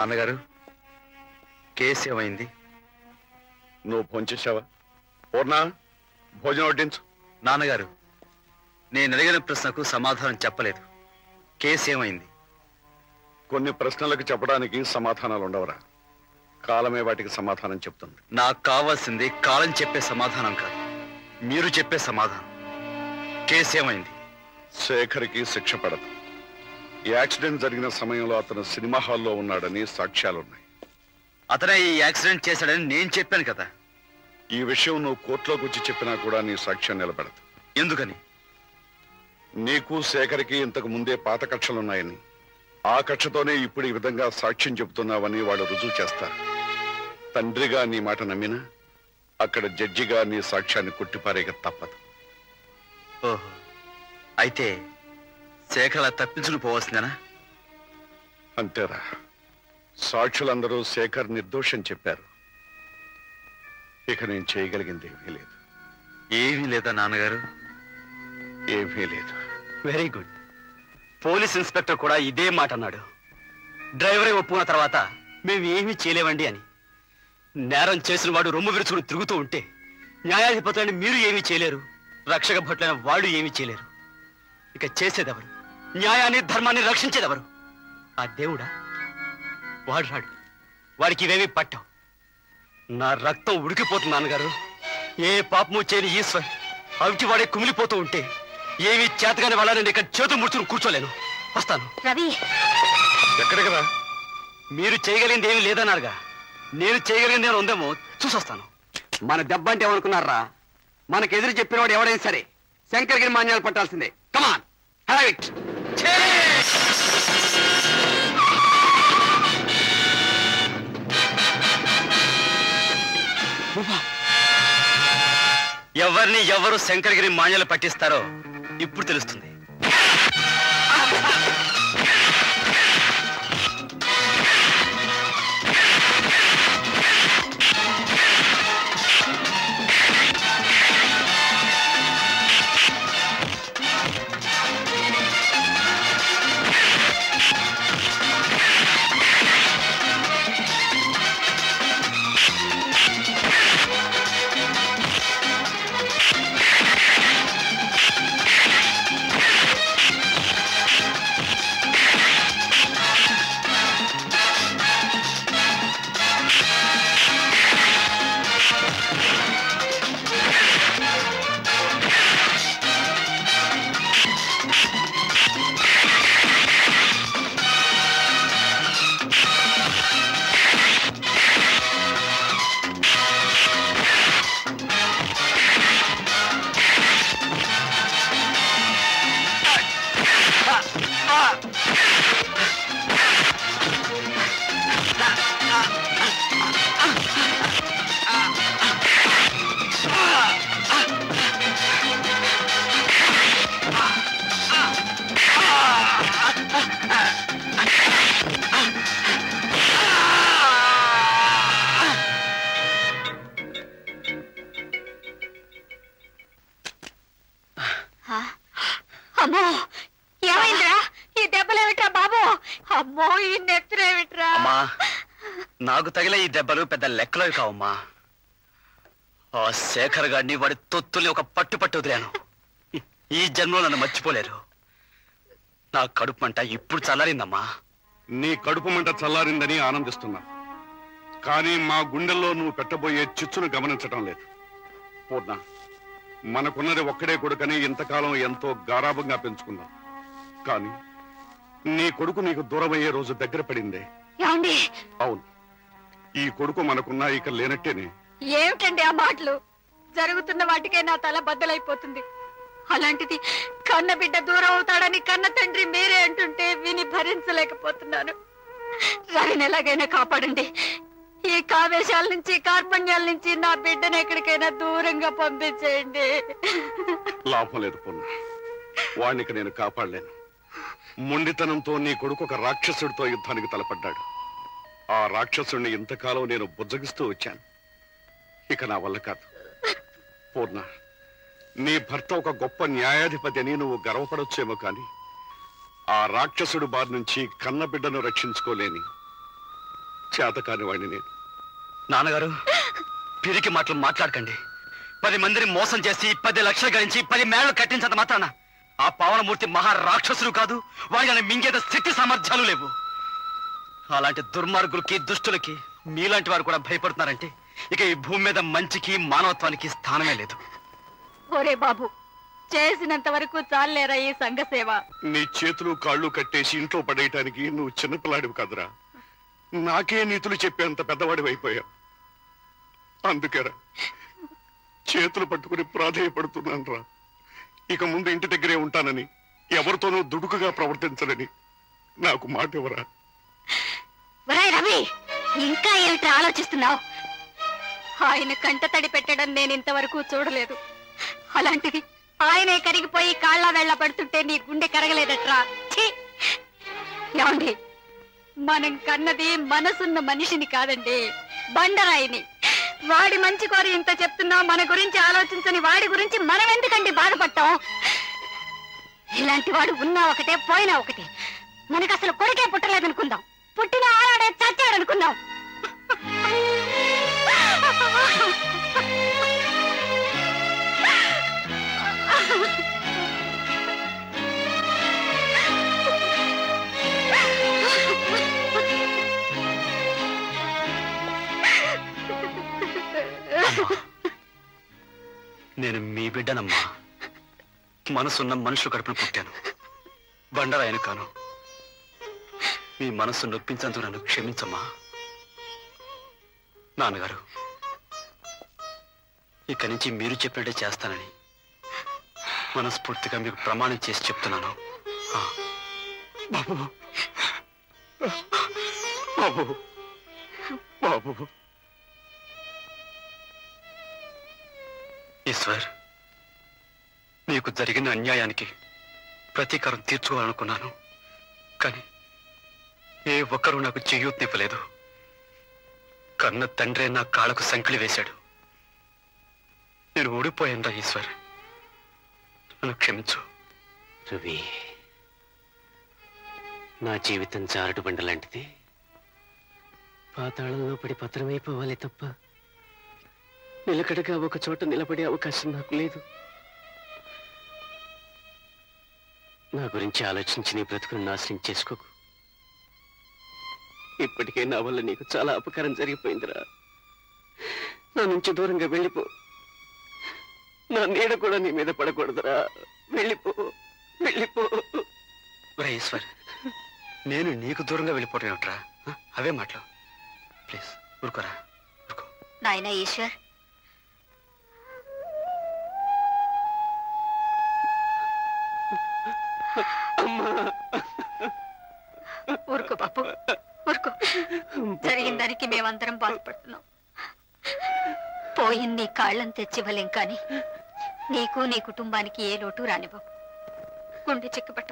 నాన్నగారు కేసు ఏమైంది? నువ్వు భోంచేశావా పూర్ణ భోజనం వడ్డించు. నాన్నగారు నేను అడిగిన ప్రశ్నకు సమాధానం చెప్పలేదు. కేసు ఏమైంది? కొన్ని ప్రశ్నలకు చెప్పడానికి సమాధానాలు ఉండవరా? కాలమే వాటికి సమాధానం చెప్తుంది. నాకు కావాల్సింది కాలం చెప్పే సమాధానం కాదు. మీరు చెప్పే సమాధానం. కేసు ఏమైంది? శేఖర్కి శిక్ష పడదు. ఈ యాక్సిడెంట్ జరిగిన సమయంలో అతను సినిమా హాల్లో ఉన్నాడని సాక్ష్యాలున్నాయి. అతనే ఈ యాక్సిడెంట్ చేశాడని నేను చెప్పాను కదా. ఈ విషయం నువ్వు కోర్టులోకి వచ్చి చెప్పినా కూడా నీ సాక్ష్యం నిలబడదు. ఎందుకని? నీకు శేఖర్కి ఇంతకు ముందే పాత కక్షలున్నాయని ఆ కక్షతోనే ఇప్పుడు ఈ విధంగా సాక్ష్యం చెబుతున్నావని వాళ్ళు రుజువు చేస్తారు. తండ్రిగా నీ మాట నమ్మినా అక్కడ జడ్జిగా నీ సాక్ష్యాన్ని కొట్టిపారేక తప్పదు. ఓహో. అయితే శేఖర్ అలా తప్పించుకుని పోవాల్సిందేనా అంతేరా. సాక్షులందరూ శేఖర్ నిర్దోషం చెప్పారు. ఇక నేను చేయగలిగింది ఏమీ లేదు. ఏమీ లేదా నాన్నగారు? ఏమీ లేదు. Very good. పోలీస్ ఇన్స్పెక్టర్ కూడా ఇదే మాట అన్నాడు. డ్రైవరే ఒప్పుకున్న తర్వాత మేము ఏమీ చేయలేమండి అని. నేరం చేసిన వాడు రొమ్ము విరుచుకుని తిరుగుతూ ఉంటే న్యాయాధిపతులని మీరు ఏమీ చేయలేరు. రక్షక భటులైన వాళ్ళు ఏమీ చేయలేరు. ఇక చేసేదెవరు? న్యాయాన్ని ధర్మాన్ని రక్షించేదెవరు? ఆ దేవుడా? వాడు రాడు. వాడికి ఇవేమీ పట్టావు. నా రక్తం ఉడికిపోతుంది నాన్నగారు. ఏ పాపము చేయని ఈశ్వర్. అవిటి వాడే కుమిలిపోతూ ఉంటే ఏమీ చేతగానే వాళ్ళని ఇక్కడ చేతులు ముడుచుకుని కూర్చోలేను. వస్తాను. రవి. ఎక్కడికి రా? మీరు చేయగలిగింది ఏమీ లేదన్నారుగా నేను చేయగలిగింది ఏమైనా ఉందేమో చూసొస్తాను. మన దెబ్బ అంటే ఏమనుకున్నారా? మనకు ఎదురు చెప్పినవాడు ఎవడైనా సరే శంకర్గిరి మాన్యాలు పట్టాల్సిందే. కమాన్ హ్యావ్ ఇట్ ఎవరిని ఎవరు శంకరగిరి మాన్యాలు పట్టిస్తారో ఇప్పుడు తెలుస్తుంది. అమ్మో! ఏమైందిరా? ఈ దెబ్బలేమిట్రా బాబు? అమ్మో ఈ నెత్తురేమిట్రా అమ్మా నాకు తగిలే ఈ దెబ్బలు పెద్ద లెక్కలోవి కావమ్మా. ఆ శేఖర్ గారిని వాడి తొత్తుల్ని ఒక పట్టు పట్టు వదిలాను. ఈ జన్మలో నన్ను మర్చిపోలేరు. నా కడుపు మంట ఇప్పుడు చల్లారిందమ్మా. నీ కడుపు మంట చల్లారిందని ఆనందిస్తున్నా. కానీ మా గుండెల్లో నువ్వు పెట్టబోయే చిచ్చును గమనించటం లేదు. పూర్ణ మనకున్నది ఒక్కడే కొడుకని ఇంతకాలం ఎంతో గారాభంగా పెంచుకున్నాం. కానీ నీ కొడుకు నీకు దూరమయ్యే రోజు దగ్గర పడిందే. అవును. ఈ కొడుకు మనకున్నా ఇక లేనట్టేనే. ఏమిటండి ఆ మాటలు? జరుగుతున్న వాటికే నా తల బద్దలైపోతుంది. అలాంటిది కన్న బిడ్డ దూరం అవుతాడని కన్న తండ్రి మీరే అంటుంటే విని భరించలేకపోతున్నాను. రవిని ఎలాగైనా కాపాడండి. ఈ కావేశాల నుంచి కార్పణ్యాల నుంచి నా బిడ్డను ఎక్కడికైనా దూరంగా పంపించేయండి. లాభం లేదు పూర్ణ. వాణ్ణి నేను కాపాడలేను. మొండితనంతో నీ కొడుకు ఒక రాక్షసుడితో యుద్ధానికి తలపడ్డాడు. ఆ రాక్షసుడిని ఇంతకాలం నేను బుజ్జగిస్తూ వచ్చాను. ఇక నా వల్ల కాదు. పూర్ణ నీ భర్త ఒక గొప్ప న్యాయాధిపతి అని నువ్వు గర్వపడొచ్చేమో కానీ ఆ రాక్షసుడి బారి నుంచి కన్నబిడ్డను రక్షించుకోలేని చేతకాని వాడిని నేను. నాన్నగారు పిరికి మాటలు మాట్లాడకండి. పది మందిని మోసం చేసి పది లక్షలు గడించి పది మేళ్ళు కట్టించంత మాత్రాన ఆ పావనమూర్తి మహా రాక్షసుడు కాదు వాడిని మింగేద శక్తి సామర్థ్యాలు లేవు. అలాంటి దుర్మార్గులకి దుష్టులకి మీలాంటి వారు కూడా భయపడుతున్నారంటే ఇక ఈ భూమి మీద మంచికి మానవత్వానికి స్థానమే లేదు. ఒరే బాబు చేసినంత వరకు చాలేరా ఈ సంఘ సేవ నీ చేతులు కాళ్ళు కట్టేసి ఇంట్లో పడేయటానికి నువ్వు చిన్నపిల్లాడివి కదరా. నాకే నీతులు చెప్పేంత పెద్దవాడి అయిపోయా అందుకేరా చేతులు పట్టుకుని ప్రాధేయపడుతున్నాను రా. ఇక ముందు ఇంటి దగ్గరే ఉంటానని ఎవరితోనూ దుడుకుగా ప్రవర్తించనని నాకు మాట ఇవ్వరా. రవి ఇంకా ఏమిటి ఆలోచిస్తున్నావు? ఆయన కంట తడి పెట్టడం నేను ఇంతవరకు చూడలేదు. అలాంటిది ఆయనే కరిగిపోయి కాళ్ళ వెళ్ళ పడుతుంటే నీ గుండె కరగలేదట్రా. ఛీ! ఏమండి? మనం కన్నది మనసున్న మనిషిని కాదండి బండరాయిని. వాడి మంచి కోరి ఇంత చెప్తున్నా మన గురించి ఆలోచించని వాడి గురించి మనం ఎందుకండి బాధపడతాం? ఇలాంటి వాడు ఉన్నా ఒకటే పోయినా ఒకటే. మనకు అసలు కొడుకే పుట్టలేదనుకుందాం. పుట్టిన ఆడాడే చచ్చాడనుకుందాం నేను మీ బిడ్డనమ్మా. మనసున్న మనుషులు కడుపున పుట్టాను. బండరాయను కాను. మీ మనసు నొప్పించందుకు నన్ను క్షమించమ్మా. నాన్నగారు ఇక్కడి నుంచి మీరు చెప్పినట్టే చేస్తానని మనస్ఫూర్తిగా మీకు ప్రమాణం చేసి చెప్తున్నాను. బాబు. బాబు. బాబు. ఈశ్వర్ నీకు జరిగిన అన్యాయానికి ప్రతీకారం తీర్చుకోవాలనుకున్నాను. కానీ ఏ ఒక్కరూ నాకు చెయ్యూతనివ్వలేదు కన్న తండ్రే నా కాళ్ళకు సంకిలి వేశాడు. నేను ఓడిపోయానురా ఈశ్వర్. నన్ను క్షమించు. రవి నా జీవితం జారుడు బండ లాంటిది పాతాళంలో పడి పత్రమైపోవాలి తప్ప నిలకడగా ఒక చోట నిలబడే అవకాశం నాకు లేదు. నా గురించి ఆలోచించి నీ బ్రతుకును నాశనం చేసుకోకు. ఇప్పటికే నా వల్ల నీకు చాలా అపకారం జరిగిపోయిందిరా. నా నుంచి దూరంగా వెళ్ళిపో. నా నీడ కూడా నీ మీద పడకూడదురా. వెళ్ళిపో. వెళ్ళిపో. ఈశ్వర్ నేను నీకు దూరంగా వెళ్ళిపోవటం ఏమిట్రా? అవే మాటలు. ప్లీజ్ ఊరుకోరా. ఊరుకో. నాయన ఈశ్వర్ ఊరుకో. జరిగిన దానికి మేమందరం బాధపడుతున్నాం. పోయింది కాళ్ళని తెచ్చివ్వలేం కానీ నీకు నీ కుటుంబానికి ఏ లోటు రానివ్వం గుండె చిక్కబట్టుకో